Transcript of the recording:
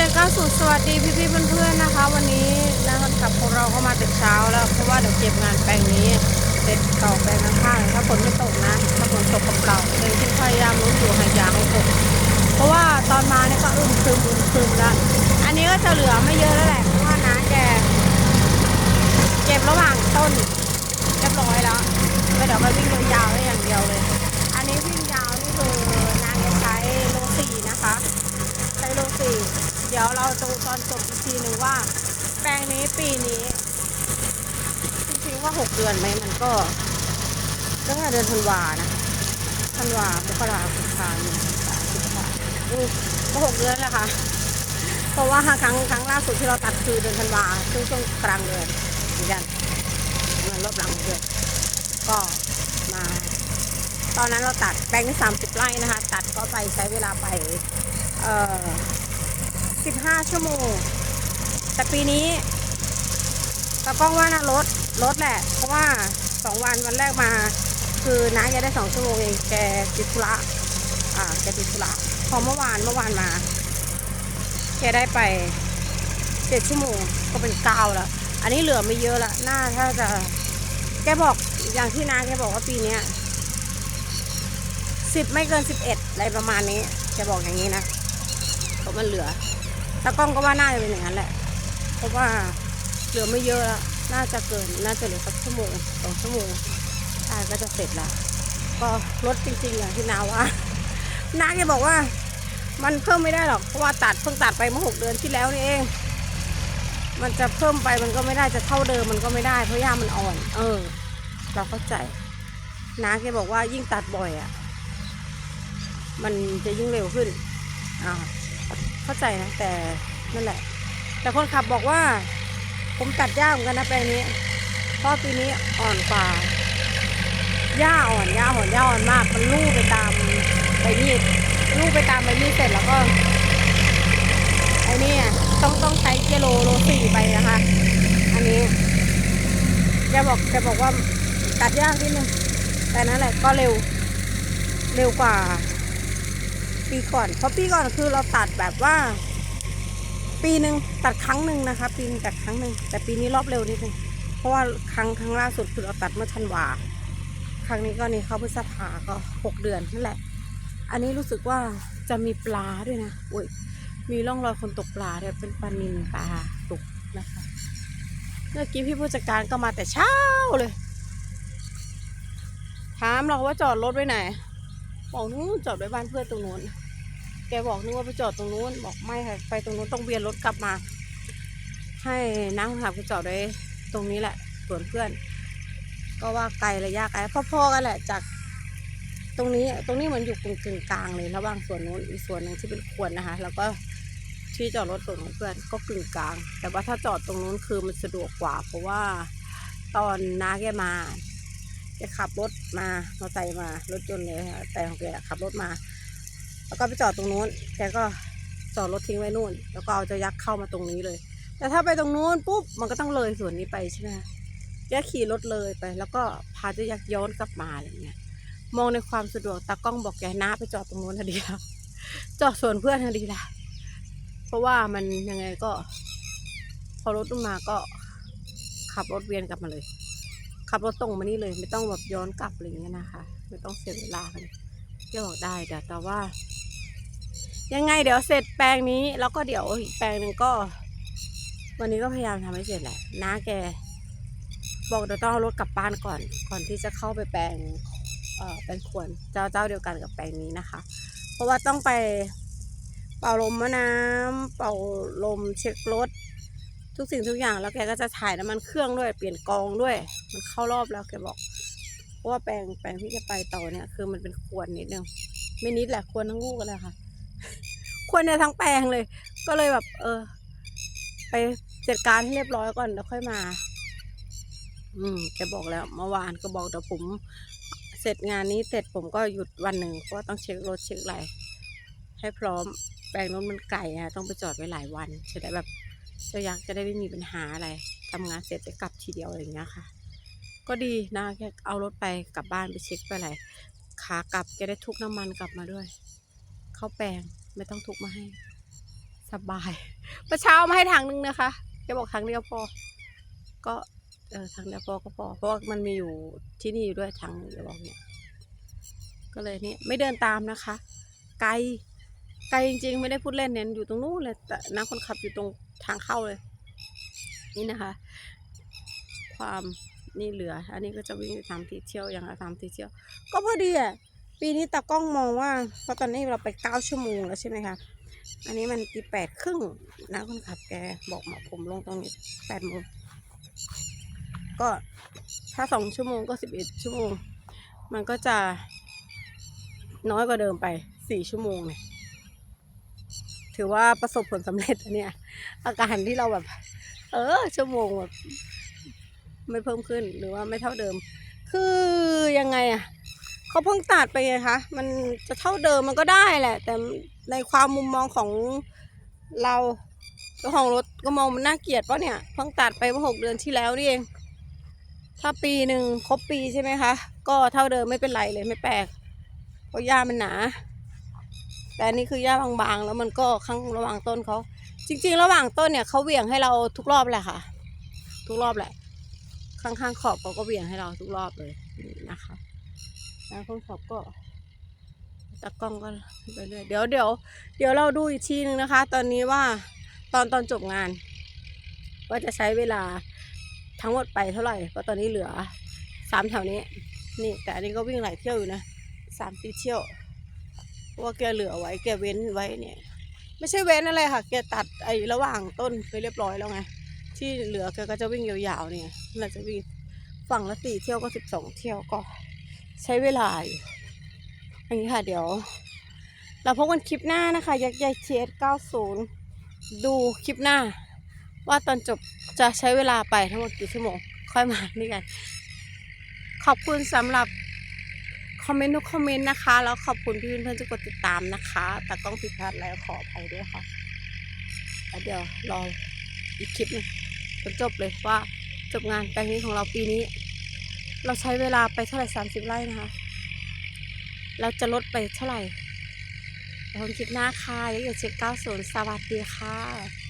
ชียงก้าสุดสวัสดีพี่พี่ๆเพื่อนๆนะคะ วันนี้นะคนขับของเราก็มาแต่เช้าแล้วเพราะว่าเดี๋ยวเก็บงานแปลงนี้เสร็จต่อแปลงข้างถ้าฝนไม่ตกนะถ้าฝนตกกับเราเลยที่พยายามลุ้นอยู่หายาให้ตกเพราะว่าตอนมาเนี่ยก็อึมครึมอึมครึมแล้วอันนี้ก็จะเหลือไม่เยอะแล้วแหละเพราะว่าน้าแกเก็บระหว่างต้นเรียบร้อยแล้วก็เดี๋ยวไปวิ่งยาวๆได้อย่างเดียวเลย อันนี้วิ่งยาวนี่คือนางจะใช้โลสี่นะคะ ใช้โลสี่เดี๋ยวเราดูตอนจบอีกทีหนึ่งว่า แปลงนี้ปีนี้จริงๆว่าหกเดือนไหมมันก็ตั้งแต่เดือนธันวานะธันวามกราคมกุมภาพันสิงหาอือก็หกเดือนแล้วค่ะ เพราะว่าครั้งครั้งล่าสุดที่เราตัดคือเดือนธันวาช่งช่วงกลางเดือนเหมือนกันมันรอบหลังเดือนก็มา ตอนนั้นเราตัดแปลงที่30ไร่นะคะ ตัดก็ไปใช้เวลาไป เอ่อ 15 ชั่วโมง แต่ปีนี้ตากล้องว่านะลดลดแหละ เพราะว่า 2 วันวันแรกมา คือน้าแกได้ 2 ชั่วโมงเองแกติดธุระอ่าแกติดธุระพอเมื่อวานเมื่อวานมาแกได้ไป 7 ชั่วโมงก็เป็น9แล้ว อันนี้เหลือไม่เยอะละน่าถ้าจะแกบอกอย่างที่น้าแกบอกว่าปีเนี้ยสิบไม่เกินสิบเอ็ดอะไรประมาณนี้ จะบอกอย่างนี้นะเพราะมันเหลือ ตากล้องก็ว่าน่าจะเป็นอย่างนั้นแหละ เพราะว่าเหลือไม่เยอะแล้วน่าจะเกิน น่าจะเหลือสักชั่วโมงสองชั่วโมงอ่าก็จะเสร็จแล้วก็ลดจริงๆอย่างที่นาว่านาแกบอกว่า มันเพิ่มไม่ได้หรอก เพราะว่าตัดเพิ่งตัดไปเมื่อหกเดือนที่แล้วนี่เอง มันจะเพิ่มไปมันก็ไม่ได้จะเท่าเดิมมันก็ไม่ได้เพราะหญ้ามันอ่อน เออ เราเข้าใจนาแกบอกว่ายิ่งตัดบ่อยอะ มันจะยิ่งเร็วขึ้นอ่า เข้าใจนะแต่นั่นแหละ แต่คนขับบอกว่า ผมตัดยาเหมือนกันนะแปลงนี้เพราะปีนี้อ่อนกว่าหญ้าอ่อนหญ้าอ่อนหญ้าอ่อนมาก มันลู่ไปตามใบมีดลู่ไปตามใบมีดเสร็จแล้วก็ไอ้นี่ต้องต้องใช้เกโลโลสี่ไปนะคะ อันนี้แกบอกแกบอกว่าตัดยากนิดนึงแต่นั่นแหละก็เร็ว เร็วกว่า ปีก่อน เพราะปีก่อนคือเราตัดแบบว่า ปีหนึ่งตัดครั้งหนึ่งนะคะ ปีหนึงตัดครั้งหนึ่งแต่ปีนี้รอบเร็วนิดนึงเพราะว่าครั้งครั้งล่าสุดคือเราตัดเมื่อธันวา ครั้งนี้ก็นี่เขาพฤษภาก็หกเดือนนั่นแหละ อันนี้รู้สึกว่าจะมีปลาด้วยนะอุ้ยมีร่องรอยคนตกปลาด้วยเป็นปลานิลปลาตกนะคะเมื่อกี้พี่ผู้จัดการก็มาแต่เช้าเลย ถามเราว่าจอดรถไว้ไหน บอกนู้นจอดไว้บ้านเพื่อนตรงนู้นแกบอกนึกว่าไปจอดตรงนู้นบอกไม่ค่ะไปตรงนู้นต้องเบียนรถกลับมา ให้นั่งขับไปจอดไว้ตรงนี้แหละส่วนเพื่อน ก็ว่าไกลระยะไกลพอๆกันแหละจากตรงนี้ตรงนี้เหมือนอยู่กึ่งกึ่งๆกลางเลยระหว่างส่วนนู้นอีกส่วนหนึ่งที่เป็นควรนะคะ แล้วก็ที่จอดรถส่วนของเพื่อนก็กึ่งกลาง แต่ว่าถ้าจอดตรงนู้นคือมันสะดวกกว่า เพราะว่าตอนน้าแกมา แกขับรถมามอเร์ไซค์มารถยนต์เลยแต่ของแกขับรถมา แล้วก็ไปจอดตรงนู้นแกก็จอดรถทิ้งไว้นู่น แล้วก็เอาเจะยักษ์เข้ามาตรงนี้เลย แต่ถ้าไปตรงนู้นปุ๊บมันก็ต้องเลยส่วนนี้ไปใช่ไหมแกขี่รถเลยไป แล้วก็พาเจะยักษ์ย้อนกลับมาอะไรเงี้ยมองในความสะดวกตากล้องบอกแกน้าไปจอดตรงนู้นทันดีแล้วจอดส่วนเพื่อนทันดีละเพราะว่ามันยังไงก็ พอรถขึ้นมาก็ขับรถเวียนกลับมาเลย ขับรถตรงมานี่เลย ไม่ต้องแบบย้อนกลับอะไรอย่างเงี้ยนะคะ ไม่ต้องเสียเวลากันแกบอกได้เดี๋ยวแต่ว่า ยังไงเดี๋ยวเสร็จแปลงนี้ แล้วก็เดี๋ยวอีกแปลงหนึ่งก็ วันนี้ก็พยายามทำให้เสร็จแหละน้าแก บอกเดี๋ยวต้องเอารถกลับบ้านก่อน ก่อนที่จะเข้าไปแปลงเอ่อเป็นควรเจ้าเจ้าเดียวกันกับแปลงนี้นะคะ เพราะว่าต้องไปเป่าลมมะน้ำเป่าลมเช็ครถ ทุกสิ่งทุกอย่างแล้วแกก็จะถ่ายน้ำมันเครื่องด้วยเปลี่ยนกองด้วย มันเข้ารอบแล้วแกบอกเพราะว่าแปลงแปลงที่จะไปต่อเนี่ย คือมันเป็นควรนิดนึงไม่นิดแหละควรทั้งลูกกันเลยค่ะควรเนี่ยทั้งแปลงเลย ก็เลยแบบ เออ ไปจัดการให้เรียบร้อยก่อนแล้วค่อยมา อืมแกบอกแล้วเมื่อวานก็บอกเดี๋ยวผม เสร็จงานนี้เสร็จผมก็หยุดวันหนึ่งเพราะว่าต้องเช็ครถเช็คอะไรให้พร้อมแปลงนู้นมันไก่อะต้องไปจอดไว้หลายวันจะได้แบบ เจะยักษ์จะได้ไม่มีปัญหาอะไรทำงานเสร็จจะกลับทีเดียวอะไรอย่างเงี้ยค่ะ ก็ดีนะแค่เอารถไปกลับบ้านไปเช็คไปอะไรขากลับแกได้ทุกน้ำมันกลับมาด้วยเข้าแปลงไม่ต้องทุกมาให้ สบายเมื่อเช้ามาให้ถังนึงนะคะแกบอกถังเดียวพอ ก็เออถังเดียวพอก็พอ เพราะว่ามันมีอยู่ที่นี่อยู่ด้วยถังนึงแกบอกเนี่ย ก็เลยนี่ไม่เดินตามนะคะ ไกล ไกลจริงๆ ไม่ได้พูดเล่นเนี่ยอยู่ตรงนู้นเลยแต่นักคนขับอยู่ตรงทางเข้าเลย นี่นะคะ ความนี่เหลือ อันนี้ก็จะวิ่งตามที่เที่ยวอย่างละตามที่เที่ยว ก็พอดีอะปีนี้ตากล้องมองว่าเพราะตอนนี้เราไปเก้าชั่วโมงแล้วใช่ไหมคะอันนี้มันตีแปดครึ่งนะคนขับแกบอกมาผมลงตรงนี้แปดโมงก็ถ้าสองชั่วโมงก็สิบเอ็ดชั่วโมง มันก็จะน้อยกว่าเดิมไปสี่ชั่วโมงเนี่ย ถือว่าประสบผลสำเร็จอันเนี่ยอาการที่เราแบบ เออ ชั่วโมงแบบไม่เพิ่มขึ้นหรือว่าไม่เท่าเดิม คือยังไงอะเขาเพิ่งตัดไปไงคะมันจะเท่าเดิมมันก็ได้แหละ แต่ในความมุมมองของเราเจ้าของรถก็มองมันน่าเกลียดปะเนี่ยเพิ่งตัดไปเมื่อหกเดือนที่แล้วนี่เองถ้าปีหนึ่งครบปีใช่ไหมคะ ก็เท่าเดิมไม่เป็นไรเลยไม่แปลกเพราะหญ้ามันหนา แต่อันนี่คือหญ้าบางๆ แล้วมันก็ข้างระหว่างต้นเขา จริง ๆ ระหว่างต้นเนี่ยเขาเหวี่ยงให้เราทุกรอบแหละค่ะ ทุกรอบแหละ ข้างๆขอบเขาก็เหวี่ยงให้เราทุกรอบเลยนะคะแล้วคนขับก็ตากล้องก็ไปเรื่อยเดี๋ยวเดี๋ยวเดี๋ยวเราดูอีกทีนึงนะคะ ตอนนี้ว่าตอนตอนจบงาน ว่าจะใช้เวลาทั้งหมดไปเท่าไหร่เพราะตอนนี้เหลือสามแถวนี้ นี่แต่อันนี้ก็วิ่งหลายเที่ยวอยู่นะสามสี่เที่ยว ว่าแกเหลือไว้แกเว้นไว้เนี่ย ไม่ใช่เว้นอะไรค่ะ แกตัดไอ้ระหว่างต้นไปเรียบร้อยแล้วไง ที่เหลือแกก็จะวิ่งยาวๆเนี่ยน่าจะวิ่งฝั่งละสี่เที่ยวก็สิบสองเที่ยวก็ ใช้เวลาอยู่อย่างนี้ค่ะเดี๋ยว เราพบกันคลิปหน้านะคะ ยักษ์ใหญ่เชส90ดูคลิปหน้า ว่าตอนจบจะใช้เวลาไปทั้งหมดกี่ชั่วโมง ค่อยมานี่กัน ขอบคุณสำหรับ คอมเมนต์ทุกคอมเมนต์นะคะ แล้วขอบคุณพี่เพื่อนๆที่กดติดตามนะคะแต่ต้องผิดพลาดแล้วขออภัยด้วยค่ะแล้วเดี๋ยวรออีกคลิปหนึงจนจบเลยว่าจบงานแปลงนี้ของเราปีนี้ เราใช้เวลาไปเท่าไหร่สามสิบไร่นะคะ เราจะลดไปเท่าไหร่เดี๋ยวผมคลิปหน้าค่ะอย่าลืมเช็ค90 สวัสดีค่ะ